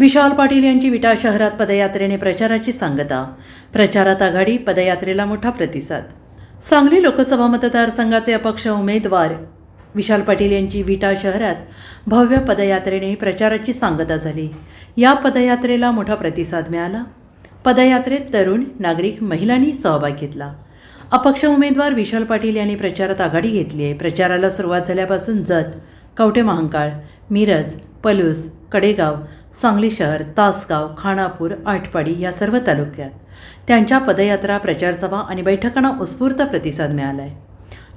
विशाल पाटील यांची विटा शहरात पदयात्रेने प्रचाराची सांगता. प्रचारात आघाडी पदयात्रेला मोठा प्रतिसाद. सांगली लोकसभा मतदारसंघाचे अपक्ष उमेदवार विशाल पाटील यांची विटा शहरात भव्य पदयात्रेने प्रचाराची सांगता झाली. या पदयात्रेला मोठा प्रतिसाद मिळाला. पदयात्रेत तरुण नागरिक महिलांनी सहभाग घेतला. अपक्ष उमेदवार विशाल पाटील यांनी प्रचारात आघाडी घेतली आहे. प्रचाराला सुरुवात झाल्यापासून जत कवठे महांकाळ मिरज पलूस कडेगाव सांगली शहर तासगाव खानापूर आटपाडी या सर्व तालुक्यात त्यांच्या पदयात्रा प्रचारसभा आणि बैठकांना उत्स्फूर्त प्रतिसाद मिळाला आहे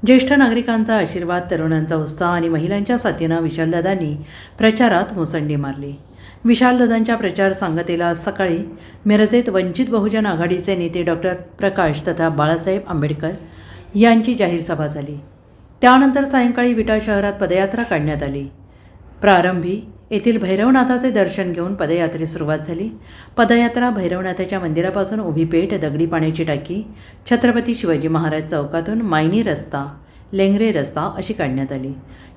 ज्येष्ठ नागरिकांचा आशीर्वाद तरुणांचा उत्साह आणि महिलांच्या साथीनं विशालदादांनी प्रचारात मुसंडी मारली. विशालदादांच्या प्रचार सांगतेला आज सकाळी मिरजेत वंचित बहुजन आघाडीचे नेते डॉक्टर प्रकाश तथा बाळासाहेब आंबेडकर यांची जाहीर सभा झाली. त्यानंतर सायंकाळी विटा शहरात पदयात्रा काढण्यात आली. प्रारंभी येथील भैरवनाथाचे दर्शन घेऊन पदयात्रेस सुरुवात झाली. पदयात्रा भैरवनाथाच्या मंदिरापासून उभी पेठ दगडी पाण्याची टाकी छत्रपती शिवाजी महाराज चौकातून मायनी रस्ता लेंगरे रस्ता अशी काढण्यात आली.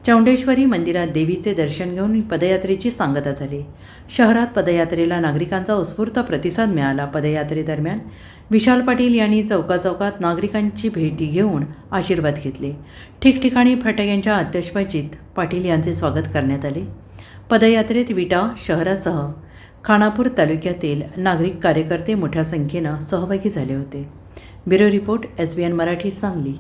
चौंडेश्वरी मंदिरात देवीचे दर्शन घेऊन पदयात्रेची सांगता झाली. शहरात पदयात्रेला नागरिकांचा उत्स्फूर्त प्रतिसाद मिळाला. पदयात्रेदरम्यान विशाल पाटील यांनी चौकाचौकात नागरिकांची भेटी घेऊन आशीर्वाद घेतले. ठिकठिकाणी फटाक्यांच्या आतिषबाजीत पाटील यांचे स्वागत करण्यात आले. पदयात्रेत विटा शहरासह खानापूर तालुक्यातील नागरिक कार्यकर्ते मोठ्या संख्येनं सहभागी झाले होते. Bureau report S B N Marathi Sangli.